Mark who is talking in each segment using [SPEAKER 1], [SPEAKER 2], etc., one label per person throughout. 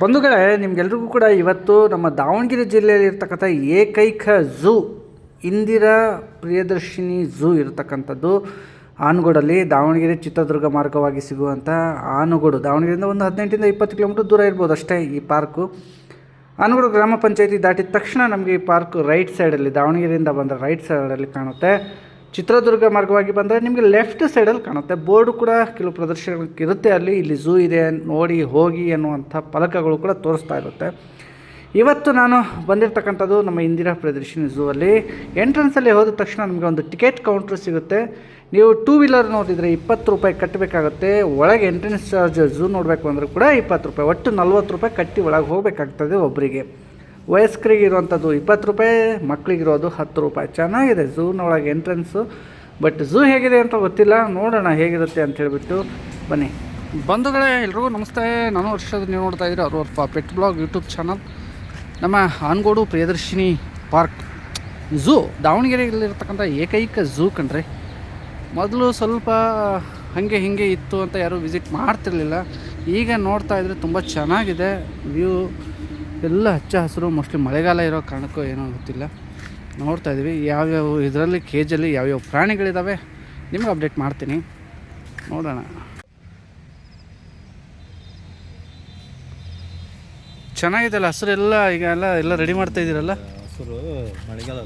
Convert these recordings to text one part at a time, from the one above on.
[SPEAKER 1] ಬಂಧುಗಳೇ, ನಿಮ್ಗೆಲ್ರಿಗೂ ಕೂಡ ಇವತ್ತು ನಮ್ಮ ದಾವಣಗೆರೆ ಜಿಲ್ಲೆಯಲ್ಲಿ ಇರ್ತಕ್ಕಂಥ ಏಕೈಕ ಝೂ, ಇಂದಿರಾ ಪ್ರಿಯದರ್ಶಿನಿ ಝೂ ಇರತಕ್ಕಂಥದ್ದು. ಆನಗೋಡಲ್ಲಿ ದಾವಣಗೆರೆ ಚಿತ್ರದುರ್ಗ ಮಾರ್ಗವಾಗಿ ಸಿಗುವಂಥ ಆನುಗೋಡು. ದಾವಣಗೆರೆಯಿಂದ ಒಂದು ಹದಿನೆಂಟರಿಂದ ಇಪ್ಪತ್ತು ಕಿಲೋಮೀಟರ್ ದೂರ ಇರ್ಬೋದು ಅಷ್ಟೇ ಈ ಪಾರ್ಕು. ಆನಗೋಡು ಗ್ರಾಮ ಪಂಚಾಯತಿ ದಾಟಿದ ತಕ್ಷಣ ನಮಗೆ ಈ ಪಾರ್ಕ್ ರೈಟ್ ಸೈಡಲ್ಲಿ, ದಾವಣಗೆರೆಯಿಂದ ಬಂದರೆ ರೈಟ್ ಸೈಡಲ್ಲಿ ಕಾಣುತ್ತೆ. ಚಿತ್ರದುರ್ಗ ಮಾರ್ಗವಾಗಿ ಬಂದರೆ ನಿಮಗೆ ಲೆಫ್ಟ್ ಸೈಡಲ್ಲಿ ಕಾಣುತ್ತೆ. ಬೋರ್ಡು ಕೂಡ ಕೆಲವು ಪ್ರದರ್ಶನಗಳಿಗೆ ಇರುತ್ತೆ ಅಲ್ಲಿ. ಇಲ್ಲಿ ಝೂ ಇದೆ, ನೋಡಿ, ಹೋಗಿ ಅನ್ನುವಂಥ ಫಲಕಗಳು ಕೂಡ ತೋರಿಸ್ತಾ ಇರುತ್ತೆ. ಇವತ್ತು ನಾನು ಬಂದಿರತಕ್ಕಂಥದ್ದು ನಮ್ಮ ಇಂದಿರಾ ಪ್ರದರ್ಶಿನಿ ಝೂ ಅಲ್ಲಿ. ಎಂಟ್ರೆನ್ಸಲ್ಲಿ ಹೋದ ತಕ್ಷಣ ನಮಗೆ ಒಂದು ಟಿಕೆಟ್ ಕೌಂಟ್ರ್ ಸಿಗುತ್ತೆ. ನೀವು ಟೂ ವೀಲರ್ ನೋಡಿದರೆ ಇಪ್ಪತ್ತು ರೂಪಾಯಿ ಕಟ್ಟಬೇಕಾಗುತ್ತೆ. ಒಳಗೆ ಎಂಟ್ರೆನ್ಸ್ ಚಾರ್ಜ್ ಝೂ ನೋಡಬೇಕು ಅಂದರೂ ಕೂಡ ಇಪ್ಪತ್ತು ರೂಪಾಯಿ. ಒಟ್ಟು ನಲ್ವತ್ತು ರೂಪಾಯಿ ಕಟ್ಟಿ ಒಳಗೆ ಹೋಗಬೇಕಾಗ್ತದೆ ಒಬ್ಬರಿಗೆ ವಯಸ್ಕರಿಗೆ ಇರುವಂಥದ್ದು ಇಪ್ಪತ್ತು ರೂಪಾಯಿ ಮಕ್ಕಳಿಗಿರೋದು ಹತ್ತು ರೂಪಾಯಿ. ಚೆನ್ನಾಗಿದೆ ಝೂನೊಳಗೆ ಎಂಟ್ರೆನ್ಸು. ಬಟ್ ಝೂ ಹೇಗಿದೆ ಅಂತ ಗೊತ್ತಿಲ್ಲ. ನೋಡೋಣ ಹೇಗಿರುತ್ತೆ ಅಂತ ಹೇಳಿಬಿಟ್ಟು ಬನ್ನಿ. ಬಂಧುಗಳೇ, ಎಲ್ರಿಗೂ ನಮಸ್ತೆ. ನಾನು ವರ್ಷದ ನೀವು ನೋಡ್ತಾ ಇದ್ದೀರಿ ಅವ್ರವ್ರ ಅವ್ರ ಪೆಟ್ ಬ್ಲಾಗ್ ಯೂಟ್ಯೂಬ್ ಚಾನಲ್. ನಮ್ಮ ಆನ್ಗೋಡು ಪ್ರಿಯದರ್ಶಿನಿ ಪಾರ್ಕ್ ಝೂ, ದಾವಣಗೆರೆಯಲ್ಲಿರ್ತಕ್ಕಂಥ ಏಕೈಕ ಝೂ ಕಣ್ರಿ. ಮೊದಲು ಸ್ವಲ್ಪ ಹಾಗೆ ಹೀಗೆ ಇತ್ತು ಅಂತ ಯಾರೂ ವಿಸಿಟ್ ಮಾಡ್ತಿರ್ಲಿಲ್ಲ. ಈಗ ನೋಡ್ತಾ ಇದ್ರೆ ತುಂಬ ಚೆನ್ನಾಗಿದೆ. ವ್ಯೂ ಎಲ್ಲ ಹಚ್ಚ ಹಸಿರು ಮೋಸ್ಟ್ಲಿ ಮಳೆಗಾಲ ಇರೋ ಕಾರಣಕ್ಕೂ ಏನೋ ಗೊತ್ತಿಲ್ಲ. ನೋಡ್ತಾ ಇದ್ದೀವಿ ಯಾವ್ಯಾವ ಇದರಲ್ಲಿ ಕೇಜಲ್ಲಿ ಯಾವ್ಯಾವ ಪ್ರಾಣಿಗಳಿದ್ದಾವೆ ನಿಮ್ಗೆ ಅಪ್ಡೇಟ್ ಮಾಡ್ತೀನಿ. ನೋಡೋಣ. ಚೆನ್ನಾಗಿದೆಲ್ಲ ಹಸಿರೆಲ್ಲ ಈಗ ಎಲ್ಲ ಎಲ್ಲ ರೆಡಿ ಮಾಡ್ತಾ ಇದ್ದೀರಲ್ಲ
[SPEAKER 2] ಹಸಿರು ಮಳೆಗಾಲ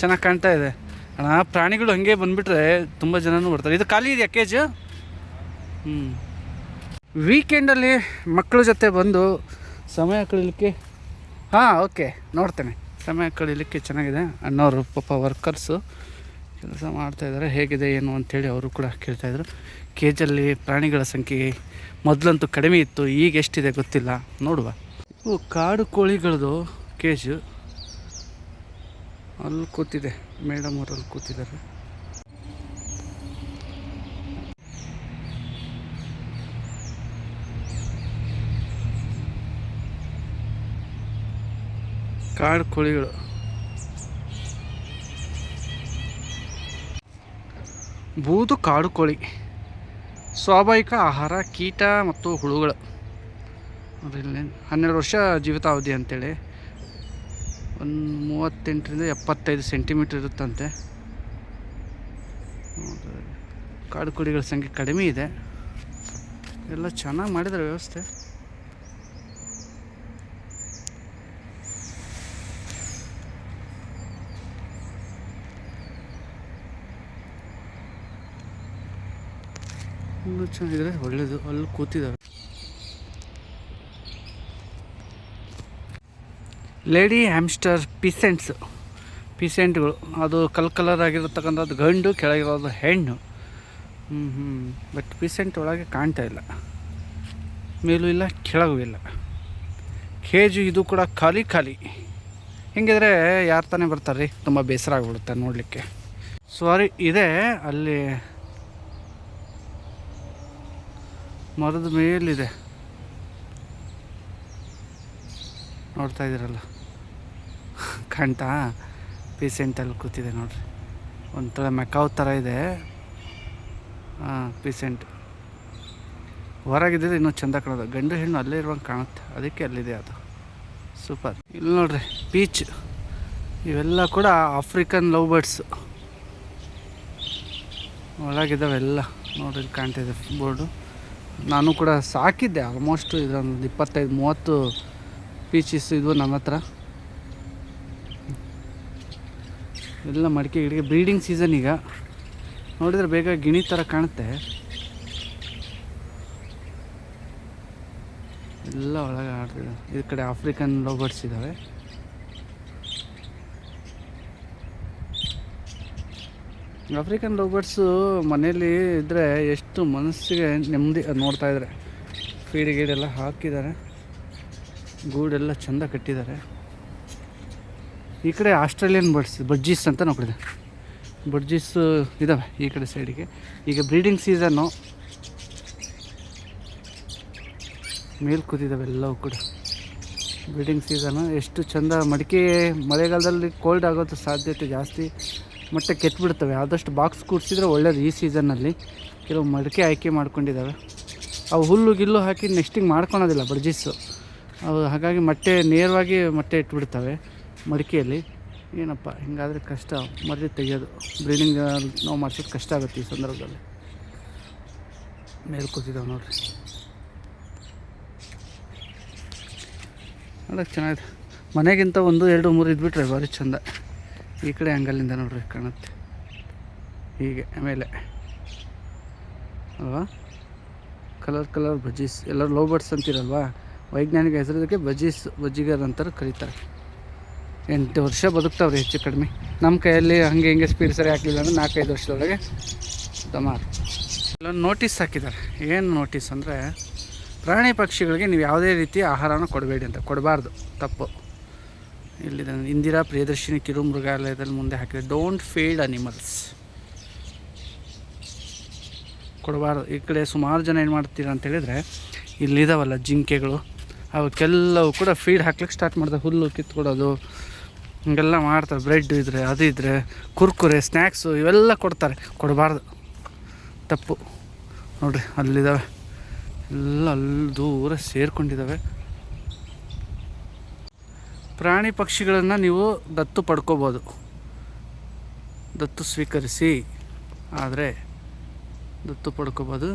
[SPEAKER 1] ಚೆನ್ನಾಗಿ ಕಾಣ್ತಾ ಇದೆ. ಅಣ್ಣ ಪ್ರಾಣಿಗಳು ಹಂಗೆ ಬಂದುಬಿಟ್ರೆ ತುಂಬ ಜನನೂ ಬರ್ತಾರೆ ಇದು ಖಾಲಿ ಇದೆಯಾ ಕೇಜು ಹ್ಞೂ ವೀಕೆಂಡಲ್ಲಿ ಮಕ್ಕಳ ಜೊತೆ ಬಂದು ಸಮಯ ಕಳೀಲಿಕ್ಕೆ ಹಾಂ, ಓಕೆ. ನೋಡ್ತೇನೆ. ಸಮಯ ಕಳೀಲಿಕ್ಕೆ ಚೆನ್ನಾಗಿದೆ. ಅಣ್ಣವರು ಪಾಪ ವರ್ಕರ್ಸು ಕೆಲಸ ಮಾಡ್ತಾಯಿದ್ದಾರೆ ಹೇಗಿದೆ, ಏನು ಅಂಥೇಳಿ ಅವರು ಕೂಡ ಕೇಳ್ತಾಯಿದ್ರು ಕೇಜಲ್ಲಿ ಪ್ರಾಣಿಗಳ ಸಂಖ್ಯೆ ಮೊದಲಂತೂ ಕಡಿಮೆ ಇತ್ತು, ಈಗ ಎಷ್ಟಿದೆ ಗೊತ್ತಿಲ್ಲ. ನೋಡುವ. ಇವು ಕಾಡು ಕೋಳಿಗಳದು ಕೇಜು. ಅಲ್ಲಿ ಕೂತಿದೆ. ಮೇಡಮ್ ಅವರಲ್ಲಿ ಕೂತಿದ್ದಾರೆ. ಕಾಡು ಕೋಳಿಗಳು. ಬೂದು ಕಾಡು ಕೋಳಿ. ಸ್ವಾಭಾವಿಕ ಆಹಾರ, ಕೀಟ ಮತ್ತು ಹುಳುಗಳು. ಅದರಲ್ಲಿ ಹನ್ನೆರಡು ವರ್ಷ ಜೀವಿತಾವಧಿ ಅಂತೇಳಿ. ಒಂದು ಮೂವತ್ತೆಂಟರಿಂದ ಎಪ್ಪತ್ತೈದು ಸೆಂಟಿಮೀಟ್ರ್ ಇರುತ್ತಂತೆ. ಕಾಡು ಕೋಳಿಗಳ ಸಂಖ್ಯೆ ಕಡಿಮೆ ಇದೆ. ಎಲ್ಲ ಚೆನ್ನಾಗಿ ಮಾಡಿದ್ದಾರೆ ವ್ಯವಸ್ಥೆ. ಇನ್ನೂ ಚೆನ್ನಾಗಿದ್ರೆ ಒಳ್ಳೇದು. ಅಲ್ಲಿ ಕೂತಿದ್ದಾರೆ. ಲೇಡಿ ಹ್ಯಾಮ್ಸ್ಟರ್ ಪಿಸೆಂಟ್ಸ್ ಪಿಸೆಂಟ್ಗಳು ಅದು ಕಲ್ ಕಲರ್ ಆಗಿರತಕ್ಕಂಥದ್ದು ಗಂಡು, ಕೆಳಗಿರೋದು ಹೆಣ್ಣು. ಹ್ಞೂ ಹ್ಞೂ ಬಟ್ ಪಿಸೆಂಟ್ ಒಳಗೆ ಕಾಣ್ತಾ ಇಲ್ಲ. ಮೇಲೂ ಇಲ್ಲ, ಕೆಳಗೂ ಇಲ್ಲ. ಕೇಜು ಇದು ಕೂಡ ಖಾಲಿ ಖಾಲಿ. ಹಿಂಗಿದ್ರೆ ಯಾರು ತಾನೇ ಬರ್ತಾರೆ ರೀ? ತುಂಬ ಬೇಸರ ಆಗಿಬಿಡುತ್ತೆ ನೋಡಲಿಕ್ಕೆ. ಸಾರಿ ಇದೆ. ಅಲ್ಲಿ ಮರದ ಮೇಲಿದೆ. ನೋಡ್ತಾ ಇದ್ದೀರಲ್ಲ? ಕಂಠ ಪೀಸೆಂಟಲ್ಲಿ ಕೂತಿದೆ ನೋಡ್ರಿ. ಒಂಥರ ಮೆಕಾವ್ ಥರ ಇದೆ. ಹಾಂ ಪೀಸೆಂಟ್ ಹೊರಗಿದ್ದರೆ ಇನ್ನೂ ಚೆಂದ ಕಾಣೋದು. ಗಂಡು ಹೆಣ್ಣು ಅಲ್ಲೇ ಇರುವಂಗೆ ಕಾಣುತ್ತೆ. ಅದಕ್ಕೆ ಅಲ್ಲಿದೆ ಅದು. ಸೂಪರ್. ಇಲ್ಲಿ ನೋಡ್ರಿ, ಪೀಚ್. ಇವೆಲ್ಲ ಕೂಡ ಆಫ್ರಿಕನ್ ಲವ್ ಬರ್ಡ್ಸ್ ಒಳಗಿದ್ದಾವೆಲ್ಲ. ನೋಡ್ರಿ ಕಾಣ್ತಾಯಿದೆ ಬೋರ್ಡು. ನಾನು ಕೂಡ ಸಾಕಿದ್ದೆ ಆಲ್ಮೋಸ್ಟ್ ಇದೊಂದು ಇಪ್ಪತ್ತೈದು, ಮೂವತ್ತು ಪೀಚಸ್ ಇದು ನನ್ನ ಹತ್ರ. ಎಲ್ಲ ಮಡಿಕೆ ಗಿಡಿಗೆ ಬ್ರೀಡಿಂಗ್ ಸೀಸನ್ ಈಗ. ನೋಡಿದರೆ ಬೇಗ ಗಿಣಿ ಥರ ಕಾಣುತ್ತೆ. ಎಲ್ಲ ಒಳಗೆ ಆಡ್ತಿದೆ ಈ ಕಡೆ ಆಫ್ರಿಕನ್ ಲೋಬರ್ಡ್ಸ್ ಇದ್ದಾವೆ ಆಫ್ರಿಕನ್ ಲೋಬರ್ಡ್ಸು ಮನೇಲಿ ಇದ್ದರೆ ಎಷ್ಟು ಮನಸ್ಸಿಗೆ ನೆಮ್ಮದಿ ನೋಡ್ತಾ ಇದ್ದಾರೆ. ಫೀಡ್ ಗೀಡೆಲ್ಲ ಹಾಕಿದ್ದಾರೆ. ಗೂಡೆಲ್ಲ ಚೆಂದ ಕಟ್ಟಿದ್ದಾರೆ. ಈ ಕಡೆ ಆಸ್ಟ್ರೇಲಿಯನ್ ಬರ್ಡ್ಸ್ ಬಡ್ಜೀಸ್ ಅಂತ ನೋಡಿದೆ ಬಡ್ಜೀಸ್ ಇದ್ದಾವೆ ಈ ಕಡೆ ಸೈಡಿಗೆ ಈಗ ಬ್ರೀಡಿಂಗ್ ಸೀಸನ್ನು ಮೇಲೆ ಕೂತಿದ್ದಾವೆ ಎಲ್ಲವೂ ಕೂಡ. ಬ್ರೀಡಿಂಗ್ ಸೀಸನು ಎಷ್ಟು ಚೆಂದ ಮಡಿಕೆ ಮಳೆಗಾಲದಲ್ಲಿ ಕೋಲ್ಡ್ ಆಗೋದು ಸಾಧ್ಯತೆ ಜಾಸ್ತಿ. ಮತ್ತೆ ಕೆಟ್ಬಿಡ್ತವೆ. ಆದಷ್ಟು ಬಾಕ್ಸ್ ಕೂಡಿಸಿದ್ರೆ ಒಳ್ಳೇದು ಈ ಸೀಸನ್ನಲ್ಲಿ ಕೆಲವು ಮಡಿಕೆ ಆಯ್ಕೆ ಮಾಡ್ಕೊಂಡಿದ್ದಾವೆ ಅವು ಹುಲ್ಲು ಗಿಲ್ಲು ಹಾಕಿ ನೆಕ್ಸ್ಟಿಂಗ್ ಮಾಡ್ಕೊಳೋದಿಲ್ಲ ಬಡ್ಜಿಸ್ಸು ಅವು ಹಾಗಾಗಿ ಮೊಟ್ಟೆ ನೇರವಾಗಿ ಮೊಟ್ಟೆ ಇಟ್ಬಿಡ್ತವೆ ಮಡಿಕೆಯಲ್ಲಿ. ಏನಪ್ಪ, ಹಿಂಗಾದರೆ ಕಷ್ಟ. ಮರಿ ತೆಗೆಯೋದು. ಬ್ರೀಡಿಂಗ್ ನಾವು ಮಾಡಿಸೋದು ಕಷ್ಟ ಆಗುತ್ತೆ ಈ ಸಂದರ್ಭದಲ್ಲಿ. ಮೇಲೆ ಕೂತಿದ್ದಾವೆ ನೋಡ್ರಿ. ಅದಕ್ಕೆ ಚೆನ್ನಾಗಿದೆ. ಮನೆಗಿಂತ ಒಂದು, ಎರಡು, ಮೂರು ಇದ್ಬಿಟ್ರೆ ಭಾರಿ ಚಂದ. ಈ ಕಡೆ ಆ್ಯಂಗಲಿಂದ ನೋಡ್ರಿ ಕಾಣುತ್ತೆ. ಹೀಗೆ ಆಮೇಲೆ ಅಲ್ವಾ? ಕಲರ್ ಕಲರ್ ಬಜ್ಜೀಸ್ ಎಲ್ಲರೂ ಲವ್ ಬರ್ಡ್ಸ್ ಅಂತೀರಲ್ವಾ? ವೈಜ್ಞಾನಿಕ ಹೆಸರೋದಕ್ಕೆ ಬಜ್ಜೀಸ್ ಬಜ್ಜಿಗರ್ ಅಂತಾರೆ ಕರೀತಾರೆ. ಎಂಟು ವರ್ಷ ಬದುಕ್ತಾವ್ರಿ ಹೆಚ್ಚು ಕಡಿಮೆ. ನಮ್ಮ ಕೈಯಲ್ಲಿ ಹಂಗೆ ಹಿಂಗೆ ಸ್ಪೀಡ್ ಸರಿ ಹಾಕಲಿಲ್ಲ ಅಂದರೆ ನಾಲ್ಕೈದು ವರ್ಷದೊಳಗೆ ದಮಾರ್. ಇಲ್ಲೊಂದು ನೋಟಿಸ್ ಹಾಕಿದ್ದಾರೆ. ಏನು ನೋಟಿಸ್ ಅಂದರೆ ಪ್ರಾಣಿ ಪಕ್ಷಿಗಳಿಗೆ ನೀವು ಯಾವುದೇ ರೀತಿ ಆಹಾರನ ಕೊಡಬೇಡಿ ಅಂತ. ಕೊಡಬಾರ್ದು. ತಪ್ಪು. ಇಲ್ಲಿದೆ. ಇಂದಿರಾ ಪ್ರಿಯದರ್ಶಿನಿ ಕಿರು ಮೃಗಾಲಯದಲ್ಲಿ ಮುಂದೆ ಹಾಕಿದೆ. ಡೋಂಟ್ ಫೀಡ್ ಅನಿಮಲ್ಸ್ ಕೊಡಬಾರ್ದು. ಈ ಕಡೆ ಸುಮಾರು ಜನ ಏನು ಮಾಡ್ತೀರಾ ಅಂತ ಹೇಳಿದರೆ, ಇಲ್ಲಿದಾವಲ್ಲ ಜಿಂಕೆಗಳು, ಅವಕ್ಕೆಲ್ಲವೂ ಕೂಡ ಫೀಡ್ ಹಾಕ್ಲಿಕ್ಕೆ ಸ್ಟಾರ್ಟ್ ಮಾಡ್ತಾರೆ. ಹುಲ್ಲು ಕಿತ್ಕೊಡೋದು, ಹಿಂಗೆಲ್ಲ ಮಾಡ್ತಾರೆ. ಬ್ರೆಡ್ ಇದ್ದರೆ ಅದು ಇದ್ದರೆ ಕುರ್ಕುರೆ ಸ್ನ್ಯಾಕ್ಸು ಇವೆಲ್ಲ ಕೊಡ್ತಾರೆ. ಕೊಡಬಾರ್ದು. ತಪ್ಪು. ನೋಡ್ರಿ ಅಲ್ಲಿದ್ದಾವೆ ಎಲ್ಲ ಅಲ್ಲಿ ದೂರ ಸೇರ್ಕೊಂಡಿದ್ದಾವೆ ಪ್ರಾಣಿ ಪಕ್ಷಿಗಳನ್ನು ನೀವು ದತ್ತು ಪಡ್ಕೋಬೋದು. ದತ್ತು ಸ್ವೀಕರಿಸಿ, ಆದರೆ ದತ್ತು ಪಡ್ಕೋಬೋದು.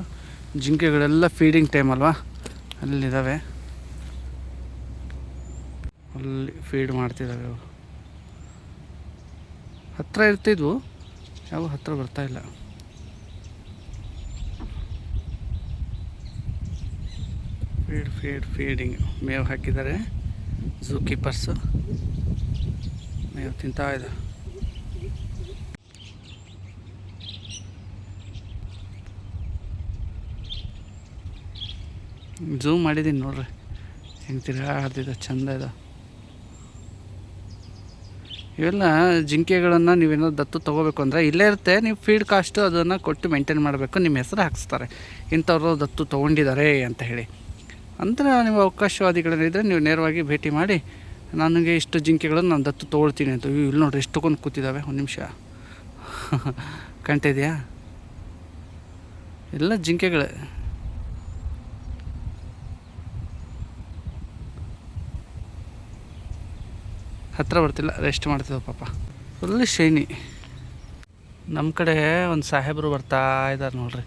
[SPEAKER 1] ಜಿಂಕೆಗಳೆಲ್ಲ ಫೀಡಿಂಗ್ ಟೈಮ್ ಅಲ್ವಾ? ಅಲ್ಲಿದ್ದಾವೆ. ಅಲ್ಲಿ ಫೀಡ್ ಮಾಡ್ತಿದ್ದಾವೆ ಅವು ಹತ್ತಿರ ಇರ್ತಿದ್ವು, ಯಾವ ಹತ್ತಿರ ಬರ್ತಾಯಿಲ್ಲ ಫೀಡ್ ಫೀಡ್ ಫೀಡಿಂಗ್ ಮೇವು ಹಾಕಿದ್ದಾರೆ. ಝೂ ಕೀಪರ್ಸು ಮೇವು ತಿಂತಾ ಇದೆ ಝೂಮ್ ಮಾಡಿದ್ದೀನಿ ನೋಡ್ರಿ ಹೆಂಗೆ ತಿರುಗಾಡ್ತಿದೆ ಚಂದ ಇದೆ ಇವೆಲ್ಲ ಜಿಂಕೆಗಳನ್ನು ನೀವೇನೋ ದತ್ತು ತೊಗೋಬೇಕು ಅಂದರೆ ಇಲ್ಲೇ ಇರುತ್ತೆ ನೀವು ಫೀಡ್ ಕಾಸ್ಟು ಅದನ್ನು ಕೊಟ್ಟು ಮೇಂಟೈನ್ ಮಾಡಬೇಕು. ನಿಮ್ಮ ಹೆಸರು ಹಾಕ್ಸ್ತಾರೆ. ಇಂಥವ್ರು ದತ್ತು ತೊಗೊಂಡಿದ್ದಾರೆ ಅಂತ ಹೇಳಿ. ಅಂದ್ರೆ ನೀವು ಅವಕಾಶವಾದಿಗಳೇನಿದ್ರೆ ನೀವು ನೇರವಾಗಿ ಭೇಟಿ ಮಾಡಿ, ನನಗೆ ಇಷ್ಟು ಜಿಂಕೆಗಳನ್ನು ನಾನು ದತ್ತು ತೊಗೊಳ್ತೀನಿ ಅಂತ. ಇಲ್ಲಿ ನೋಡ್ರಿ ಎಷ್ಟು ತಗೊಂಡು ಕೂತಿದ್ದಾವೆ ಒಂದು ನಿಮಿಷ. ಕಾಣ್ತಾ ಇದೆಯಾ? ಎಲ್ಲ ಜಿಂಕೆಗಳೇ. ಹತ್ತಿರ ಬರ್ತಿಲ್ಲ ರೆಸ್ಟ್ ಮಾಡ್ತಿದ್ವು ಪಾಪ. Full shiny. ನಮ್ಮ ಕಡೆ ಒಂದು ಸಾಹೇಬರು ಬರ್ತಾ ಇದ್ದಾರೆ ನೋಡ್ರಿ.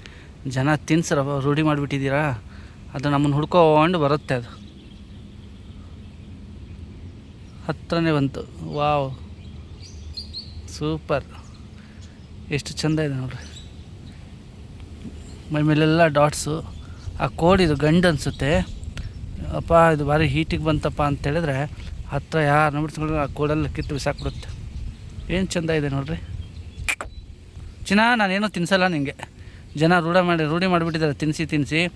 [SPEAKER 1] ಜನ ತಿನ್ಸರ, ರೂಢಿ ಮಾಡಿಬಿಟ್ಟಿದ್ದೀರಾ? ಅದು ನಮ್ಮನ್ನು ಹುಡ್ಕೊಂಡು ಬರುತ್ತೆ ಅದು. ಹತ್ರನೇ ಬಂತು. ವಾವ್. ಸೂಪರ್. ಎಷ್ಟು ಚಂದ ಇದೆ ನೋಡ್ರಿ. ಮೈ ಮೇಲೆಲ್ಲ ಡಾಟ್ಸು. ಆ ಕೋಡಿದು ಗಂಡು ಅನಿಸುತ್ತೆ. ಅಪ್ಪ, ಇದು ಭಾರಿ ಹೀಟಿಗೆ ಬಂತಪ್ಪ ಅಂತೇಳಿದ್ರೆ ಹತ್ರ ಯಾರು ನೋಡ್ಸ್ಕೊಂಡ್ರೆ ಆ ಕೋಡಲ್ಲಿ ಕಿತ್ತು ಬಿಸಾಕ್ಬಿಡುತ್ತೆ. ಏನು ಚಂದ ಇದೆ ನೋಡ್ರಿ. ಚಿನ್ನ, ನಾನೇನೋ ತಿನ್ಸಲ್ಲ ನಿಂಗೆ. ಜನ ರೂಢ ಮಾಡಿ, ರೂಢಿ ಮಾಡಿಬಿಟ್ಟಿದ್ದಾರೆ ತಿನ್ನಿಸಿ ತಿನ್ನಿಸಿ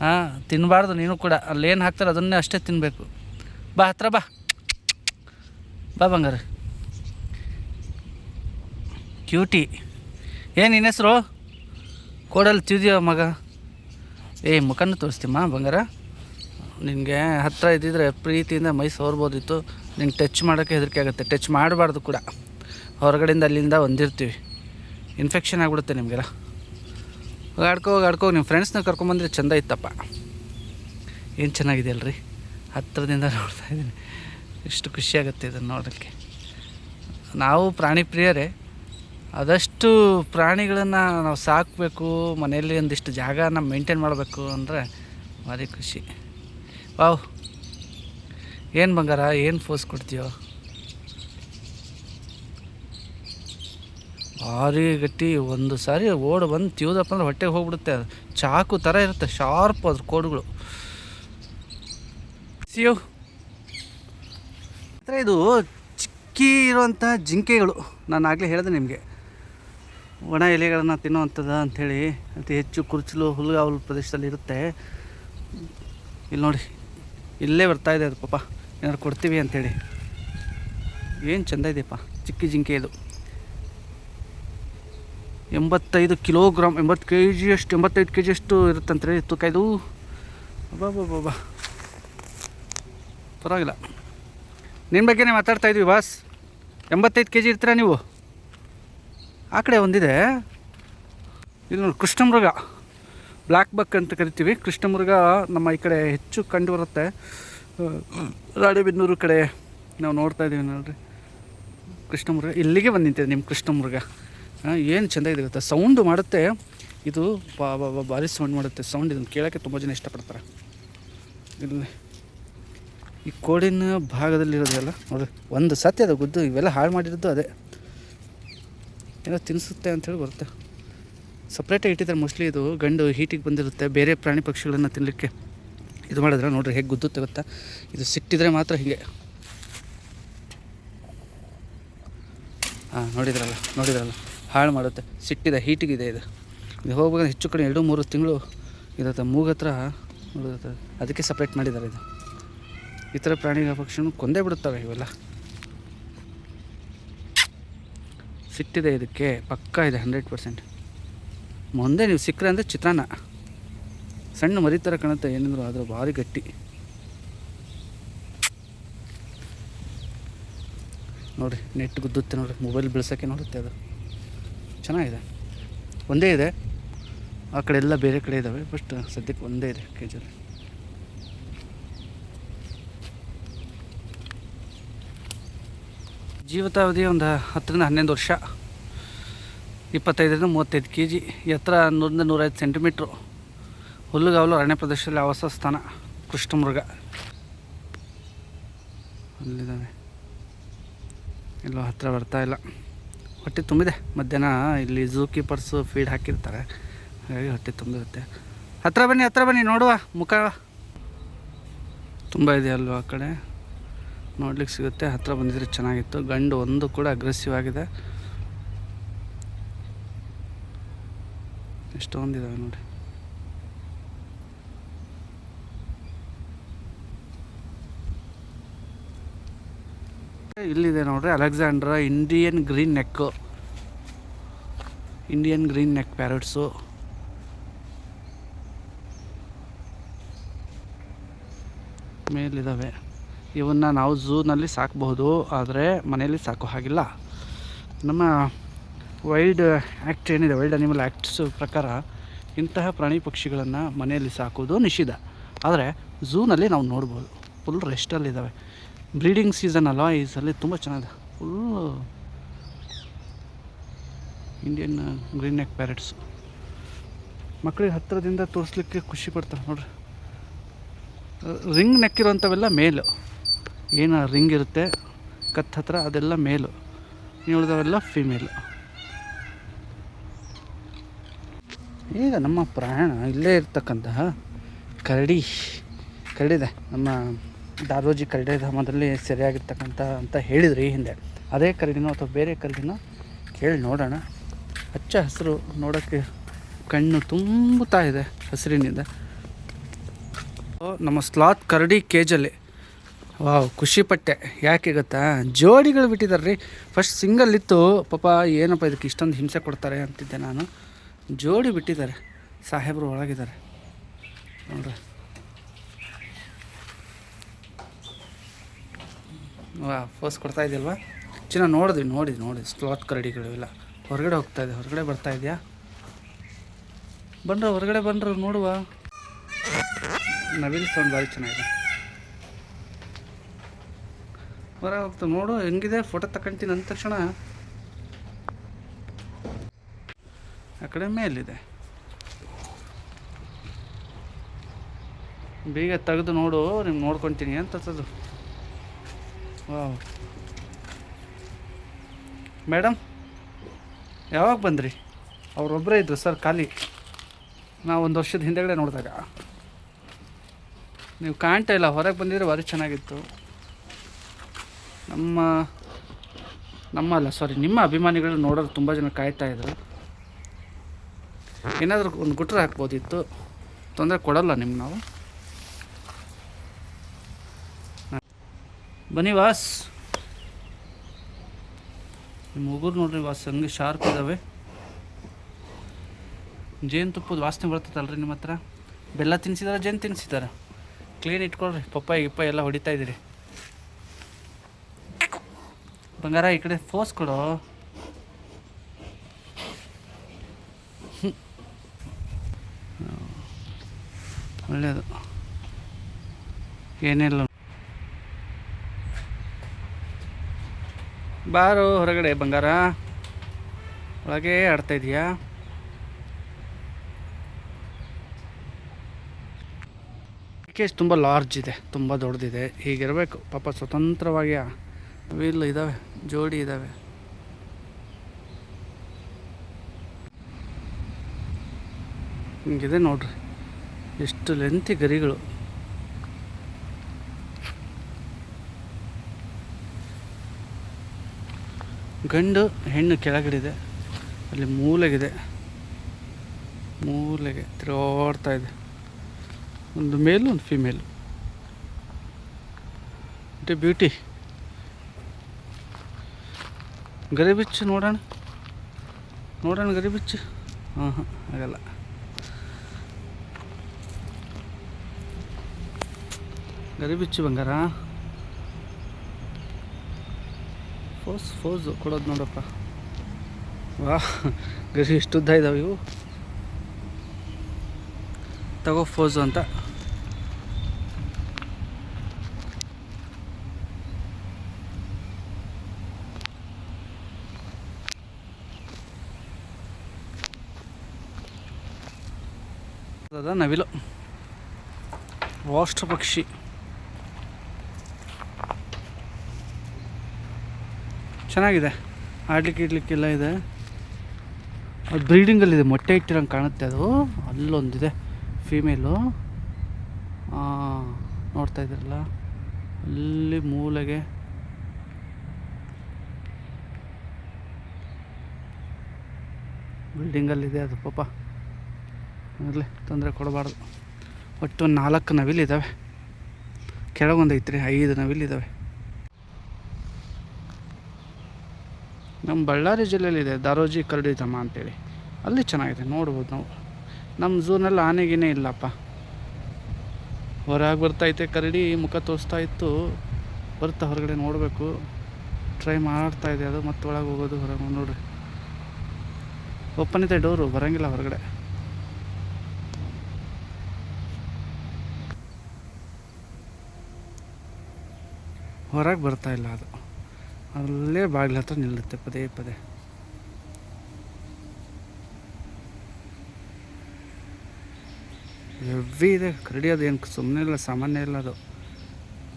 [SPEAKER 1] ಹಾಂ ತಿನ್ನಬಾರ್ದು ನೀನು ಕೂಡ. ಅಲ್ಲೇನು ಹಾಕ್ತಾರೆ ಅದನ್ನೇ ಅಷ್ಟೇ ತಿನ್ನಬೇಕು ಬಾ ಹತ್ರ ಬಾ. ಬಾ ಬಂಗಾರ. ಕ್ಯೂಟಿ. ಏನು ನಿನ್ನ ಹೆಸರು? ಕೋಡಲ್ಲಿ ತಿದ್ಯೋ ಮಗ. ಏ, ಮುಖನ ತೋರಿಸ್ತೀಮ್ಮ ಬಂಗಾರ? ನಿನಗೆ ಹತ್ತಿರ ಇದ್ದಿದ್ರೆ ಪ್ರೀತಿಯಿಂದ ಮೈ ಸೋರ್ಬೋದಿತ್ತು ನಿಂಗೆ ಟಚ್ ಮಾಡೋಕ್ಕೆ ಹೆದರಿಕೆ ಆಗುತ್ತೆ. ಟಚ್ ಮಾಡಬಾರ್ದು ಕೂಡ. ಹೊರಗಡೆಯಿಂದ ಅಲ್ಲಿಂದ ಒಂದಿರ್ತೀವಿ ಇನ್ಫೆಕ್ಷನ್ ಆಗಿಬಿಡುತ್ತೆ ನಿಮಗೆಲ್ಲ. ಆಡ್ಕೋ ಆಡ್ಕೋ ನಿಮ್ಮ ಫ್ರೆಂಡ್ಸ್ನ ಕರ್ಕೊಂಬಂದ್ರೆ ಚೆಂದ ಇತ್ತಪ್ಪ. ಏನು ಚೆನ್ನಾಗಿದೆ ಅಲ್ರಿ? ಹತ್ತಿರದಿಂದ ನೋಡ್ತಾ ಇದ್ದೀನಿ. ಎಷ್ಟು ಖುಷಿಯಾಗುತ್ತೆ ಇದನ್ನು ನೋಡೋಕ್ಕೆ ನಾವು ಪ್ರಾಣಿ ಪ್ರಿಯರೇ, ಆದಷ್ಟು ಪ್ರಾಣಿಗಳನ್ನು ನಾವು ಸಾಕಬೇಕು, ಮನೆಯಲ್ಲಿ ಒಂದಿಷ್ಟು ಜಾಗನ ಮೇಂಟೈನ್ ಮಾಡಬೇಕು ಅಂದರೆ ಭಾರಿ ಖುಷಿ. ವಾವ್. ಏನು ಬಂಗಾರ? ಏನು ಫೋಸ್ ಕೊಡ್ತೀಯೋ? ಭಾರಿ ಗಟ್ಟಿ, ಒಂದು ಸಾರಿ ಓಡ್ ಬಂದು ತಿವ್ದಪ್ಪ ಅಂದ್ರೆ ಹೊಟ್ಟೆಗೆ ಹೋಗ್ಬಿಡುತ್ತೆ. ಅದು ಚಾಕು ಥರ ಇರುತ್ತೆ, ಶಾರ್ಪ್ ಅದ್ರ ಕೋಡುಗಳು. ಸಿಯೋ ಹತ್ರ ಇದು ಚಿಕ್ಕಿ ಇರುವಂಥ ಜಿಂಕೆಗಳು. ನಾನು ಆಗಲೇ ಹೇಳಿದೆ ನಿಮಗೆ. ಒಣ ಎಲೆಗಳನ್ನು ತಿನ್ನುವಂಥದ್ದು ಅಂಥೇಳಿ ಅತಿ ಹೆಚ್ಚು ಕುರ್ಚಲು, ಹುಲ್ಗಾವಲು ಪ್ರದೇಶದಲ್ಲಿ ಇರುತ್ತೆ. ಇಲ್ಲಿ ನೋಡಿ, ಇಲ್ಲೇ ಬರ್ತಾ ಇದೆ ಅದು ಪಾಪ. ಏನಾದ್ರು ಕೊಡ್ತೀವಿ ಅಂಥೇಳಿ ಏನು ಚೆಂದ ಇದೆಯಪ್ಪ, ಚಿಕ್ಕಿ ಜಿಂಕೆ ಇದು. ಎಂಬತ್ತೈದು ಕಿಲೋಗ್ರಾಮ್ ಎಂಬತ್ತು ಕೆ ಜಿಯಷ್ಟು ಎಂಬತ್ತೈದು ಕೆ ಜಿಯಷ್ಟು ಇರುತ್ತಂತೆ ತೂಕ ಇದು. ಬಾಬಾ ಪರವಾಗಿಲ್ಲ. ನಿನ್ನ ಬಗ್ಗೆನೇ ಮಾತಾಡ್ತಾ ಇದ್ವಿ, ಬಾಸ್. ಎಂಬತ್ತೈದು ಕೆ ಜಿ ಇರ್ತೀರಾ ನೀವು? ಆ ಕಡೆ ಒಂದಿದೆ. ಇಲ್ಲಿ ನೋಡಿ ಕೃಷ್ಣಮೃಗ. ಬ್ಲ್ಯಾಕ್ ಬಕ್ ಅಂತ ಕರಿತೀವಿ. ಕೃಷ್ಣಮೃಗ ನಮ್ಮ ಈ ಕಡೆ ಹೆಚ್ಚು ಕಂಡು ಬರುತ್ತೆ. ರಾಣೆಬೆನ್ನೂರು ಕಡೆ ನಾವು ನೋಡ್ತಾ ಇದ್ದೀವಿ ನೋಡ್ರಿ. ಕೃಷ್ಣಮೃಗ. ಇಲ್ಲಿಗೆ ಬಂದು ನಿಂತಿದೆ ನಿಮ್ಮ ಕೃಷ್ಣಮೃಗ. ಏನು ಚೆಂದ ಇದೆ ಗೊತ್ತಾ? ಸೌಂಡು ಮಾಡುತ್ತೆ. ಇದು ಭಾರಿ ಸೌಂಡ್ ಮಾಡುತ್ತೆ. ಸೌಂಡ್ ಇದನ್ನು ಕೇಳೋಕ್ಕೆ ತುಂಬ ಜನ ಇಷ್ಟಪಡ್ತಾರೆ. ಇಲ್ಲಿ ಈ ಕೋಡಿನ ಭಾಗದಲ್ಲಿರೋದೆಲ್ಲ ನೋಡಿ, ಒಂದು ಸತ್ಯ ಅದು, ಗುದ್ದು, ಇವೆಲ್ಲ ಹಾಳು ಮಾಡಿರೋದು ಅದೇ. ಏನೋ ತಿನ್ನಿಸುತ್ತೆ ಅಂಥೇಳಿ ಬರುತ್ತೆ. ಸಪ್ರೇಟಾಗಿ ಇಟ್ಟಿದ್ದಾರೆ ಮೋಸ್ಟ್ಲಿ ಇದು. ಗಂಡು ಹೀಟಿಗೆ ಬಂದಿರುತ್ತೆ. ಬೇರೆ ಪ್ರಾಣಿ ಪಕ್ಷಿಗಳನ್ನು ತಿನ್ನಲಿಕ್ಕೆ ಇದು ಮಾಡಿದ್ರೆ ನೋಡಿರಿ ಹೇಗೆ ಗುದ್ದುತ್ತೆ ಗೊತ್ತಾ? ಇದು ಸಿಟ್ಟಿದ್ರೆ ಮಾತ್ರ ಹೀಗೆ. ಹಾಂ, ನೋಡಿದ್ರಲ್ಲ ನೋಡಿದ್ರಲ್ಲ. ಹಾಳು ಮಾಡುತ್ತೆ. ಸಿಟ್ಟಿದೆ ಹೀಟಿಗಿದೆ ಇದು. ಇದು ಹೋಗ್ಬೇಕಂದ್ರೆ ಹೆಚ್ಚು ಕಡೆ ಎರಡು ಮೂರು ತಿಂಗಳು ಇರುತ್ತೆ. ಮೂಗತ್ರ ಹತ್ರ ಅದಕ್ಕೆ ಸಪ್ರೇಟ್ ಮಾಡಿದ್ದಾರೆ ಇದು. ಈ ಥರ ಪ್ರಾಣಿ ಪಕ್ಷಿನೂ ಕೊಂದೇ ಬಿಡುತ್ತವೆ ಇವೆಲ್ಲ. ಸಿಟ್ಟಿದೆ ಇದಕ್ಕೆ. ಪಕ್ಕ ಇದೆ ಹಂಡ್ರೆಡ್ ಪರ್ಸೆಂಟ್ ಮುಂದೆ ನೀವು ಸಿಕ್ಕರೆ ಅಂದರೆ ಚಿತ್ರಾನ್ನ. ಸಣ್ಣ ಮರಿ ಥರ ಕಾಣುತ್ತೆ. ಏನಿದ್ರು ಆದರೆ ಭಾರಿ ಗಟ್ಟಿ. ನೋಡಿರಿ, ನೆಟ್ ಗುದ್ದುತ್ತೆ ನೋಡಿರಿ. ಮೊಬೈಲ್ ಬೆಳ್ಸೋಕ್ಕೆ ನೋಡುತ್ತೆ ಅದು. ಚೆನ್ನಾಗಿದೆ. ಒಂದೇ ಇದೆ. ಆ ಕಡೆ ಎಲ್ಲ ಬೇರೆ ಕಡೆ ಇದ್ದಾವೆ ಬಟ್ ಸದ್ಯಕ್ಕೆ ಒಂದೇ ಇದೆ ಕೆ ಜಿಯಲ್ಲಿ ಜೀವಿತಾವಧಿ ಒಂದು ಹತ್ತರಿಂದ ಹನ್ನೊಂದು ವರ್ಷ. ಇಪ್ಪತ್ತೈದರಿಂದ ಮೂವತ್ತೈದು ಕೆ ಜಿ ಎತ್ತರ ನೂರಿಂದ ನೂರೈದು ಸೆಂಟಿಮೀಟ್ರು. ಹುಲ್ಲುಗಾವಲು ಅರಣ್ಯ ಪ್ರದೇಶದಲ್ಲಿ ಆವಾಸ ಸ್ಥಾನ, ಕೃಷ್ಣಮೃಗ. ಅಲ್ಲಿದ್ದಾವೆ. ಎಲ್ಲೋ ಹತ್ತಿರ ಬರ್ತಾ ಹೊಟ್ಟೆ ತುಂಬಿದೆ. ಮಧ್ಯಾಹ್ನ ಇಲ್ಲಿ ಝೂ ಕೀಪರ್ಸು ಫೀಡ್ ಹಾಕಿರ್ತಾರೆ. ಹಾಗಾಗಿ ಹೊಟ್ಟೆ ತುಂಬಿರುತ್ತೆ. ಹತ್ತಿರ ಬನ್ನಿ ಹತ್ತಿರ ಬನ್ನಿ, ನೋಡುವ ಮುಖ. ತುಂಬ ಇದೆ ಅಲ್ವಾ ಆ ಕಡೆ? ನೋಡ್ಲಿಕ್ಕೆ ಸಿಗುತ್ತೆ. ಹತ್ತಿರ ಬಂದಿದ್ರೆ ಚೆನ್ನಾಗಿತ್ತು. ಗಂಡು ಒಂದು ಕೂಡ ಅಗ್ರೆಸಿವ್ ಆಗಿದೆ. ಎಷ್ಟೊಂದಿದ್ದಾವೆ ನೋಡಿ. ಇಲ್ಲಿದೆ ನೋಡ್ರಿ Alexandrine Indian green neck Indian green neck parrots ಮೇಲಿದ್ದಾವೆ ಇವನ್ನ ನಾವು ಝೂನಲ್ಲಿ ಸಾಕಬಹುದು, ಆದರೆ ಮನೆಯಲ್ಲಿ ಸಾಕೋ ಹಾಗಿಲ್ಲ. ನಮ್ಮ ವೈಲ್ಡ್ ಆ್ಯಕ್ಟ್ ಏನಿದೆ, ವೈಲ್ಡ್ ಅನಿಮಲ್ ಆ್ಯಕ್ಟ್ಸ್ ಪ್ರಕಾರ ಇಂತಹ ಪ್ರಾಣಿ ಪಕ್ಷಿಗಳನ್ನು ಮನೆಯಲ್ಲಿ ಸಾಕೋದು ನಿಷಿದ್ಧ. ಆದರೆ ಝೂನಲ್ಲಿ ನಾವು ನೋಡ್ಬೋದು, ಫುಲ್ ರೆಸ್ಟಲ್ಲಿದ್ದಾವೆ ಬ್ರೀಡಿಂಗ್ ಸೀಸನ್ ಅಲ್ವಾ? ಈ ಸಲ ತುಂಬ ಚೆನ್ನಾಗಿದೆ. Full Indian green neck parrots ಮಕ್ಕಳಿಗೆ ಹತ್ತಿರದಿಂದ ತೋರಿಸ್ಲಿಕ್ಕೆ ಖುಷಿ ಪಡ್ತಾರೆ, ನೋಡ್ರಿ. ರಿಂಗ್ ನೆಕ್ಕಿರೋಂಥವೆಲ್ಲ ಮೇಲು. ಏನು ರಿಂಗ್ ಇರುತ್ತೆ ಕತ್ ಹತ್ರ ಅದೆಲ್ಲ ಮೇಲು. ಉಳಿದವೆಲ್ಲ ಫಿಮೇಲು ಈಗ ನಮ್ಮ ಪ್ರಯಾಣ ಇಲ್ಲೇ ಇರ್ತಕ್ಕಂತಹ ಕರಡಿ, ಕರಡಿದೆ, ನಮ್ಮ ದಾರೋಜಿ ಕರಡಿ ಧಾಮದಲ್ಲಿ ಸೆರೆಯಾಗಿರ್ತಕ್ಕಂಥ ಅಂತ ಹೇಳಿದ್ರಿ ಹಿಂದೆ. ಅದೇ ಕರಡಿನೋ ಅಥವಾ ಬೇರೆ ಕರಡಿನೋ ಕೇಳಿ ನೋಡೋಣ. ಹಚ್ಚ ಹಸಿರು ನೋಡೋಕ್ಕೆ ಕಣ್ಣು ತುಂಬುತ್ತಾ ಇದೆ, ಹಸಿರಿನಿಂದ. ನಮ್ಮ ಸ್ಲಾತ್ ಕರಡಿ ಕೇಜಲ್ಲಿ. ವಾವ್ ಖುಷಿಪಟ್ಟೆ ಯಾಕೆ ಗೊತ್ತಾ? ಜೋಡಿಗಳು ಬಿಟ್ಟಿದ್ದಾರೆ ರೀ ಫಸ್ಟ್ ಸಿಂಗಲ್ ಇತ್ತು. ಪಾಪ, ಏನಪ್ಪ ಇದಕ್ಕೆ ಇಷ್ಟೊಂದು ಹಿಂಸೆ ಕೊಡ್ತಾರೆ ಅಂತಿದ್ದೆ ನಾನು. ಜೋಡಿ ಬಿಟ್ಟಿದ್ದಾರೆ. ಸಾಹೇಬರು ಒಳಗಿದ್ದಾರೆ. ನೋಡ್ರಿ. ಫೋಸ್ ಕೊಡ್ತಾ ಇದೆಯಲ್ವಾ? ಚಿನ್ನ ನೋಡಿದ್ವಿ ನೋಡಿದ್ವಿ ನೋಡಿ ಸ್ಲಾಟ್ ಕರಡಿಗಳು ಇಲ್ಲ ಹೊರಗಡೆ ಹೋಗ್ತಾ ಇದೆ. ಹೊರಗಡೆ ಬರ್ತಾ ಇದೆಯಾ? ಬಂದ್ರೆ, ಹೊರಗಡೆ ಬಂದ್ರೆ, ನೋಡುವ. ನವೀನ್ ಸೌಂಡ್ ಭಾರಿ ಚೆನ್ನಾಗಿದೆ. ಹೊರ ಹೋಗ್ತಾ, ನೋಡು, ಹೆಂಗಿದೆ? ಫೋಟೋ ತಗೊಂತೀನಿ ಅಂದ ತಕ್ಷಣ. ಆ ಕಡೆ ಮೇಲಿದೆ. ಬೀಗ ತೆಗೆದು ನೋಡು, ನಿಮ್ಗೆ ನೋಡ್ಕೊತೀನಿ ಅಂತದ್ದು ವಾವ್. ಮೇಡಮ್, ಯಾವಾಗ ಬಂದ್ರಿ? ಅವರೊಬ್ಬರೇ ಇದ್ದರು ಸರ್ ಖಾಲಿ. ನಾವು ಒಂದು ವರ್ಷದ ಹಿಂದೆಗಡೆ ನೋಡಿದಾಗ. ನೀವು ಕಾಣ್ತಾ ಇಲ್ಲ, ಹೊರಗೆ ಬಂದಿದ್ರೆ ಭಾರಿ ಚೆನ್ನಾಗಿತ್ತು. ನಮ್ಮ ನಮ್ಮ ಅಲ್ಲ ಸಾರಿ ನಿಮ್ಮ ಅಭಿಮಾನಿಗಳು ನೋಡೋರು ತುಂಬ ಜನ ಕಾಯ್ತಾ ಇದ್ರು. ಏನಾದರೂ ಒಂದು ಗುಟ್ರ ಹಾಕ್ಬೋದಿತ್ತು. ತೊಂದರೆ ಕೊಡಲ್ಲ ನಿಮ್ಗೆ ನಾವು. ಬನ್ನಿ ವಾಸ್ ನಿಮ್ಮ ಉಗುರು ನೋಡ್ರಿ ವಾಸ್, ಹಂಗೆ ಶಾರ್ಪ್ ಇದ್ದಾವೆ ಜೇನುತುಪ್ಪದ ವಾಸನೆ ಬರ್ತದಲ್ರಿ ನಿಮ್ಮ ಹತ್ರ? ಬೆಲ್ಲ ತಿನ್ಸಿದಾರ, ಜೇನು ತಿನ್ಸಿದಾರ? ಕ್ಲೀನ್ ಇಟ್ಕೊಳ್ರಿ, ಪಪ್ಪಾಯಿ, ಗಿಪ್ಪಾಯಿ ಎಲ್ಲ ಹೊಡಿತಾ ಇದ್ದೀರಿ ಬಂಗಾರ, ಈ ಕಡೆ ಫೋಸ್ ಕೊಡು. ಒಳ್ಳೆಯದು ಏನಿಲ್ಲ ಬಾರೋ ಹೊರಗಡೆ ಬಂಗಾರ. ಒಳಗೆ ಆಡ್ತಾ ಇದೆಯಾ? ಕೇಸ್ ತುಂಬ ಲಾರ್ಜ್ ಇದೆ, ತುಂಬ ದೊಡ್ಡದಿದೆ. ಹೀಗಿರಬೇಕು, ಪಾಪ ಸ್ವತಂತ್ರವಾಗಿ ವೀಲ್ ಇದ್ದಾವೆ ಜೋಡಿ ಇದ್ದಾವೆ ಹಿಂಗಿದೆ ನೋಡ್ರಿ, ಎಷ್ಟು ಲೆಂತಿ ಗರಿಗಳು. ಗಂಡು, ಹೆಣ್ಣು ಕೆಳಗಡೆ ಅಲ್ಲಿ ಮೂಲೆಗಿದೆ. ಮೂಲೆಗೆ ತಿರುಗಾಡ್ತಾ ಇದೆ. ಒಂದು ಮೇಲು ಒಂದು ಫಿಮೇಲು ಇಟ್ ಬ್ಯೂಟಿ ಗರಿಬಿಚ್ಚು ನೋಡೋಣ. ನೋಡೋಣ ಗರಿಬಿಚ್ಚು ಹಾಂ ಹಾಂ ಆಗಲ್ಲ ಗರಿ ಬಿಚ್ಚು ಬಂಗಾರ. ಫೋಸ್ ಫೋಸು ಕೊಡೋದು ನೋಡಪ್ಪ. ವಾ, ಗರಿ ಎಷ್ಟು ಉದ್ದ ಇದಾವೆ ಇವು. ತಗೋ ಫೋಸು ಅಂತ. ಅದ ನವಿಲು. ರಾಷ್ಟ್ರ ಪಕ್ಷಿ. ಚೆನ್ನಾಗಿದೆ. ಆಡ್ಲಿಕ್ಕೆ ಇಡ್ಲಿಕ್ಕೆಲ್ಲ ಇದೆ. ಅದು ಬ್ರೀಡಿಂಗಲ್ಲಿದೆ ಮೊಟ್ಟೆ ಇಟ್ಟಿರಂಗೆ ಕಾಣುತ್ತೆ ಅದು. ಅಲ್ಲೊಂದಿದೆ. ಫೀಮೇಲು ನೋಡ್ತಾ ಇದ್ದೀರಲ್ಲ? ಅಲ್ಲಿ ಮೂಲೆಗೆ. ಬಿಲ್ಡಿಂಗಲ್ಲಿದೆ ಅದು ಪಾಪ. ಇರಲಿ, ತೊಂದರೆ ಕೊಡಬಾರ್ದು. ಒಟ್ಟು ನಾಲ್ಕು ನವಿಲಿದ್ದಾವೆ ಕೆಳಗೊಂದು ಐತ್ರಿ ಐದು ನವಿಲಿದ್ದಾವೆ ನಮ್ಮ ಬಳ್ಳಾರಿ ಜಿಲ್ಲೆಯಲ್ಲಿದೆ ದಾರೋಜಿ ಕರಡಿಧಾಮ ಅಂತೇಳಿ. ಅಲ್ಲಿ ಚೆನ್ನಾಗಿದೆ, ನೋಡ್ಬೋದು ನಾವು. ನಮ್ಮ ಝೂನಲ್ಲಿ ಆನೆಗಿನೇ ಇಲ್ಲಪ್ಪ. ಹೊರಗೆ ಬರ್ತೈತೆ ಕರಡಿ, ಮುಖ ತೋರಿಸ್ತಾ ಇತ್ತು ಬರ್ತಾ ಹೊರಗಡೆ ನೋಡಬೇಕು. ಟ್ರೈ ಮಾಡ್ತಾ ಇದೆ ಅದು, ಮತ್ತೆ ಒಳಗೆ ಹೋಗೋದು, ಹೊರಗೆ ನೋಡ್ರಿ. ಓಪನ್ ಇದೆ ಡೋರು, ಬರೋಂಗಿಲ್ಲ ಹೊರಗಡೆ. ಹೊರಗೆ ಬರ್ತಾ ಇಲ್ಲ ಅದು. ಅಲ್ಲೇ ಬಾಗಿಲ ಹತ್ರ ನಿಲ್ಲುತ್ತೆ, ಪದೇ ಪದೇ. ಹೆವಿ ಇದೆ, ಕರಡಿ ಅದು ಏನು ಸುಮ್ಮನೆ ಇಲ್ಲ, ಸಾಮಾನ್ಯ ಇಲ್ಲ ಅದು.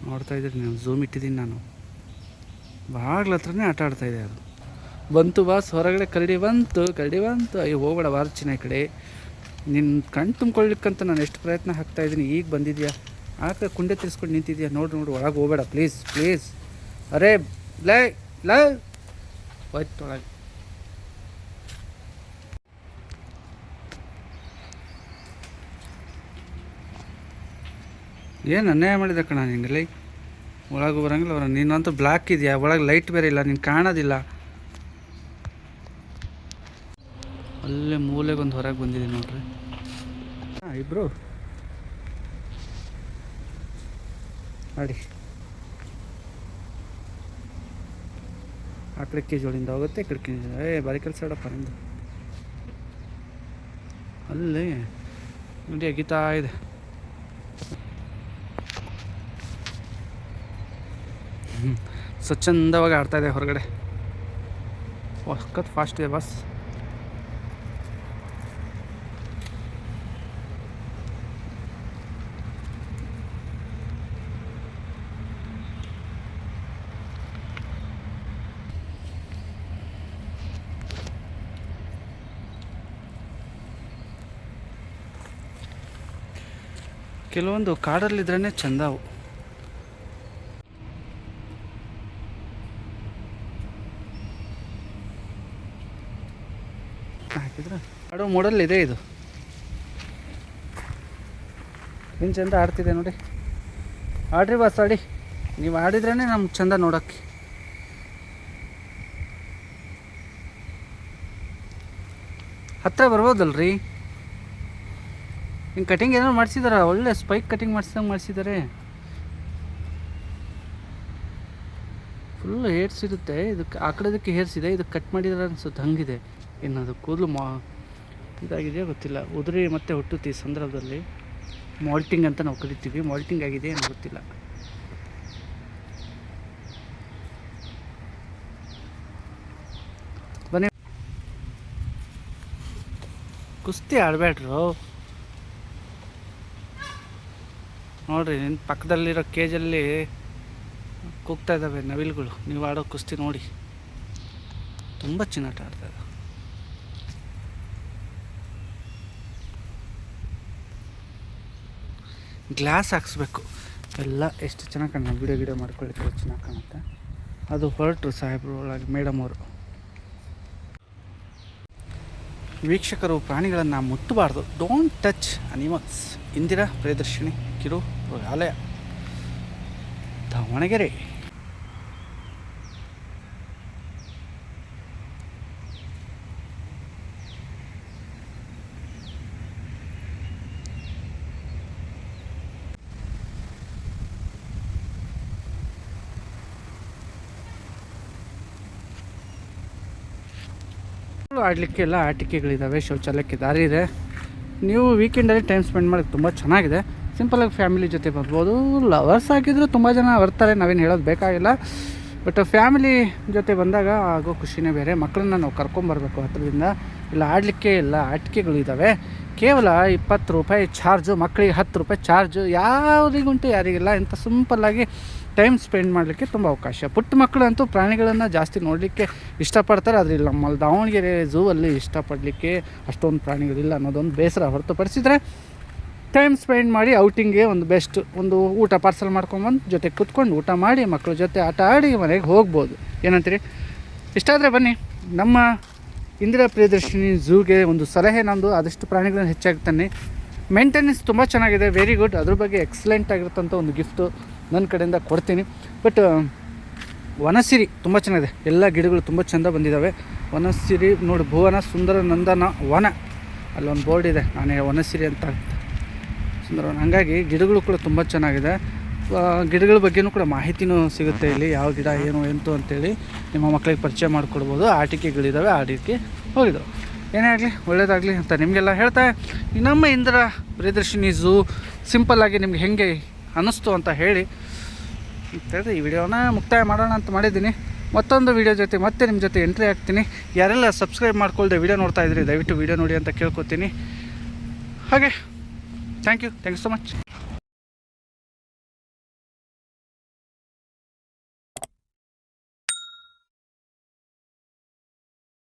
[SPEAKER 1] ನೋಡ್ತಾ ಇದ್ದೀರಿ ನೀವು ಝೂಮ್ ಇಟ್ಟಿದ್ದೀನಿ ನಾನು. ಬಾಗಿಲ ಹತ್ರನೇ ಆಟ ಆಡ್ತಾ ಇದೆ ಅದು. ಬಂತು ಬಾಸ್ ಹೊರಗಡೆ ಕರಡಿ ಬಂತು ಕರಡಿ ಬಂತು. ಅಯ್ಯೋ, ಹೋಗ್ಬೇಡ ವಾರ್ಚಿನ ಕಡೆ. ನಿನ್ನ ಕಣ್ಣು ತುಂಬ್ಕೊಳ್ಳಿಕ್ಕಂತ ನಾನು ಎಷ್ಟು ಪ್ರಯತ್ನ ಹಾಕ್ತಾ ಇದ್ದೀನಿ, ಈಗ ಬಂದಿದ್ಯಾ? ಕಡೆ ಕುಂಡೆ ತಿರ್ಸ್ಕೊಂಡು ನಿಂತಿದ್ಯಾ? ನೋಡು ನೋಡು, ಒಳಗೆ ಹೋಗ್ಬೇಡ ಪ್ಲೀಸ್ ಪ್ಲೀಸ್ ಅರೇ ಲೈ ಲೈ ಹೋಯ್ತು ಒಳಗೆ ಏನು ಅನ್ಯಾಯ ಮಾಡಿದೆ ಕಣ ನಿಂಗೆ? ಒಳಗೆ ಬರೋಂಗಿಲ್ಲ ಬರ. ನೀನಂತೂ ಬ್ಲ್ಯಾಕ್ ಇದೆಯಾ? ಒಳಗೆ ಲೈಟ್ ಬೇರೆ ಇಲ್ಲ, ನೀನು ಕಾಣೋದಿಲ್ಲ. ಅಲ್ಲೇ ಮೂಲೆಗೊಂದು ಹೊರಗೆ ಬಂದಿದೆ ನೋಡ್ರಿ. ಹಾಂ ಇಬ್ಬರು ಮಾಡಿ ಆ ಕಡೆ ಜೋಳಿಂದ ಹೋಗುತ್ತೆ, ಈ ಕಡೆ ಏ ಬಾರಿ ಕೆಲಸ ಇಡಪ್ಪ ನಿಂದು. ಅಲ್ಲಿ, ನೋಡಿ, ಅಗಿತಾ ಇದೆ. ಸ್ವಚ್ಛಂದವಾಗಿ ಆಡ್ತಾ ಇದೆ ಹೊರಗಡೆ. ಸಖತ್ ಫಾಸ್ಟ್ ಇದೆ ಬಸ್ ಕೆಲವೊಂದು ಕಾಡಲ್ಲಿದ್ರೇ ಚಂದ ಹಾಕಿದ್ರ? ಹಾಕಿದ್ರೆ ಆಡೋ ಮೋಡಲ್ ಇದೆ ಇದು. ಇನ್ನು ಚಂದ ಆಡ್ತಿದೆ ನೋಡಿ. ಆಡ್ರಿ ಬಸ್ ಆಡಿ ನೀವು ಆಡಿದ್ರೇ ನಮ್ಗೆ ಚಂದ ನೋಡೋಕ್ಕೆ. ಹತ್ತಿರ ಬರ್ಬೋದಲ್ರಿ? ಹಿಂಗೆ ಕಟಿಂಗ್ ಏನಾರು ಮಾಡಿಸಿದಾರ? ಒಳ್ಳೆ ಸ್ಪೈಕ್ ಕಟಿಂಗ್ ಮಾಡಿಸಿದಂಗೆ ಮಾಡಿಸಿದ್ದಾರೆ ಫುಲ್ ಹೇರ್ಸ್ ಇರುತ್ತೆ. ಇದಕ್ಕೆ ಆ ಹೇರ್ಸ್ ಇದೆ. ಇದು ಕಟ್ ಮಾಡಿದಾರೆ ಅನ್ಸುತ್ತೆ. ಹಂಗಿದೆ. ಇನ್ನದು ಕೂದಲು ಮಾ ಇದಾಗಿದೆಯಾ ಗೊತ್ತಿಲ್ಲ. ಉದುರಿ ಮತ್ತೆ ಹುಟ್ಟುತ್ತೆ ಈ ಸಂದರ್ಭದಲ್ಲಿ. ಮಾಲ್ಟಿಂಗ್ ಅಂತ ನಾವು ಕರಿತೀವಿ. ಮಾಲ್ಟಿಂಗ್ ಆಗಿದೆ ಏನು ಗೊತ್ತಿಲ್ಲ. ಬನ್ನಿ. ಕುಸ್ತಿ ಆಡಬೇಡ್ರು ನೋಡ್ರಿ ನಿನ್ನ ಪಕ್ಕದಲ್ಲಿರೋ ಕೇಜಲ್ಲಿ ಕೂಗ್ತಾ ಇದ್ದಾವೆ ನವಿಲುಗಳು. ನೀವು ಆಡೋ ಕುಸ್ತಿ ನೋಡಿ. ತುಂಬ ಚಿನ್ನಾಟ ಆಡ್ತಾ ಇದ್ದಾವೆ ಗ್ಲಾಸ್ ಹಾಕ್ಸ್ಬೇಕು. ಎಲ್ಲ ಎಷ್ಟು ಚೆನ್ನಾಗಿ ಕಾಣ ವಿಡಿಯೋ ಗಿಡ ಮಾಡ್ಕೊಳ್ಳಿಕ್ಕೆ ಚೆನ್ನಾಗಿ ಕಾಣುತ್ತೆ. ಅದು ಹೊರಟರು ಸಾಹೇಬ್ರು ಒಳಗೆ, ಮೇಡಮ್ ಅವರು. ವೀಕ್ಷಕರು, ಪ್ರಾಣಿಗಳನ್ನು ಮುಟ್ಟಬಾರ್ದು. Don't touch animals Indira Priyadarshini ಕಿರು ಆಲಯ ದಾವಣಗೆರೆ. ಆಡ್ಲಿಕ್ಕೆ ಎಲ್ಲ ಆಟಿಕೆಗಳಿದ್ದಾವೆ ಶೌಚಾಲಯಕ್ಕೆ ದಾರಿ ಇದೆ. ನೀವು ವೀಕೆಂಡಲ್ಲಿ ಟೈಮ್ ಸ್ಪೆಂಡ್ ಮಾಡೋಕ್ಕೆ ತುಂಬ ಚೆನ್ನಾಗಿದೆ. ಸಿಂಪಲಾಗಿ ಫ್ಯಾಮಿಲಿ ಜೊತೆ ಬರ್ಬೋದು ಲವರ್ಸ್ ಆಗಿದ್ರು ತುಂಬ ಜನ ಬರ್ತಾರೆ, ನಾವೇನು ಹೇಳೋದು ಬೇಕಾಗಿಲ್ಲ. ಬಟ್ ಫ್ಯಾಮಿಲಿ ಜೊತೆ ಬಂದಾಗ ಆಗೋ ಖುಷಿನೇ ಬೇರೆ. ಮಕ್ಕಳನ್ನ ನಾವು ಕರ್ಕೊಂಬರ್ಬೇಕು ಹತ್ರದಿಂದ. ಇಲ್ಲ, ಆಡಲಿಕ್ಕೆ ಇಲ್ಲ ಆಟಿಕೆಗಳು ಇದ್ದಾವೆ ಕೇವಲ ಇಪ್ಪತ್ತು ರೂಪಾಯಿ ಚಾರ್ಜು ಮಕ್ಕಳಿಗೆ ಹತ್ತು ರೂಪಾಯಿ ಚಾರ್ಜು ಯಾರಿಗುಂಟು ಯಾರಿಗಿಲ್ಲ. ಇಂಥ ಸಿಂಪಲ್ಲಾಗಿ ಟೈಮ್ ಸ್ಪೆಂಡ್ ಮಾಡಲಿಕ್ಕೆ ತುಂಬ ಅವಕಾಶ. ಪುಟ್ಟ ಮಕ್ಕಳಂತೂ ಪ್ರಾಣಿಗಳನ್ನು ಜಾಸ್ತಿ ನೋಡಲಿಕ್ಕೆ ಇಷ್ಟಪಡ್ತಾರೆ, ಆದರೆ ಇಲ್ಲಿ ನಮ್ಮಲ್ಲಿ ದಾವಣಗೆರೆ ಝೂ ಅಲ್ಲಿ ಇಷ್ಟಪಡಲಿಕ್ಕೆ ಅಷ್ಟೊಂದು ಪ್ರಾಣಿಗಳಿಲ್ಲ ಅನ್ನೋದೊಂದು ಬೇಸರ ಹೊರತುಪಡಿಸಿದರೆ ಟೈಮ್ ಸ್ಪೆಂಡ್ ಮಾಡಿ ಔಟಿಂಗ್ಗೆ ಒಂದು ಬೆಸ್ಟ್ ಒಂದು ಊಟ ಪಾರ್ಸಲ್ ಮಾಡ್ಕೊಂಬಂದು ಜೊತೆ ಕೂತ್ಕೊಂಡು ಊಟ ಮಾಡಿ ಮಕ್ಕಳ ಜೊತೆ ಆಟ ಆಡಿ ಮನೆಗೆ ಹೋಗ್ಬೋದು. ಏನಂತೀರಿ? ಇಷ್ಟಾದರೆ ಬನ್ನಿ. ನಮ್ಮ ಇಂದಿರಾ ಪ್ರಿಯದರ್ಶಿನಿ ಝೂಗೆ ಒಂದು ಸಲಹೆ ನಂದು, ಆದಷ್ಟು ಪ್ರಾಣಿಗಳನ್ನು ಹೆಚ್ಚಾಗಿ ತನ್ನಿ. ಮೇಂಟೆನೆನ್ಸ್ ತುಂಬ ಚೆನ್ನಾಗಿದೆ ವೆರಿ ಗುಡ್ ಅದ್ರ ಬಗ್ಗೆ ಎಕ್ಸಲೆಂಟ್ ಆಗಿರ್ತಂಥ ಒಂದು ಗಿಫ್ಟು ನನ್ನ ಕಡೆಯಿಂದ ಕೊಡ್ತೀನಿ. ಬಟ್ ವನಸಿರಿ ತುಂಬ ಚೆನ್ನಾಗಿದೆ. ಎಲ್ಲ ಗಿಡಗಳು ತುಂಬ ಚೆಂದ ಬಂದಿದ್ದಾವೆ ವನಸಿರಿ ನೋಡಿ, ಭುವನ ಸುಂದರ ನಂದನ ವನ. ಅಲ್ಲೊಂದು ಬೋರ್ಡ್ ಇದೆ. ನಾನೇ ವನಸಿರಿ ಅಂತ. ಸುಂದರವನ. ಹಾಗಾಗಿ ಗಿಡಗಳು ಕೂಡ ತುಂಬ ಚೆನ್ನಾಗಿದೆ. ಗಿಡಗಳ ಬಗ್ಗೆನೂ ಕೂಡ ಮಾಹಿತಿನೂ ಸಿಗುತ್ತೆ ಇಲ್ಲಿ. ಯಾವ ಗಿಡ, ಏನು, ಎಂತು ಅಂತೇಳಿ ನಿಮ್ಮ ಮಕ್ಕಳಿಗೆ ಪರಿಚಯ ಮಾಡಿಕೊಡ್ಬೋದು. ಆಟಿಕೆಗಳಿದ್ದಾವೆ ಆಟಿಕೆ ಹೋಗಿದ್ದವು ಏನೇ ಆಗಲಿ ಒಳ್ಳೆಯದಾಗಲಿ ಅಂತ ನಿಮಗೆಲ್ಲ ಹೇಳ್ತಾ ನಮ್ಮ ಇಂದ್ರ ಪ್ರಿಯದರ್ಶಿನಿ ಝೂ ಸಿಂಪಲ್ಲಾಗಿ ನಿಮ್ಗೆ ಹೆಂಗೆ ಅನ್ನಿಸ್ತು ಅಂತ ಹೇಳಿ. ಈ ವಿಡಿಯೋನ ಮುಕ್ತಾಯ ಮಾಡೋಣ ಅಂತ ಮಾಡಿದ್ದೀನಿ. ಮತ್ತೊಂದು ವಿಡಿಯೋ ಜೊತೆ ಮತ್ತೆ ನಿಮ್ಮ ಜೊತೆ ಎಂಟ್ರಿ ಆಗ್ತೀನಿ. ಯಾರೆಲ್ಲ ಸಬ್ಸ್ಕ್ರೈಬ್ ಮಾಡ್ಕೊಳ್ದೆ ವಿಡಿಯೋ ನೋಡ್ತಾ ಇದ್ರಿ ದಯವಿಟ್ಟು ವಿಡಿಯೋ ನೋಡಿ ಅಂತ ಕೇಳ್ಕೊತೀನಿ. ಹಾಗೆ thank you thank you so much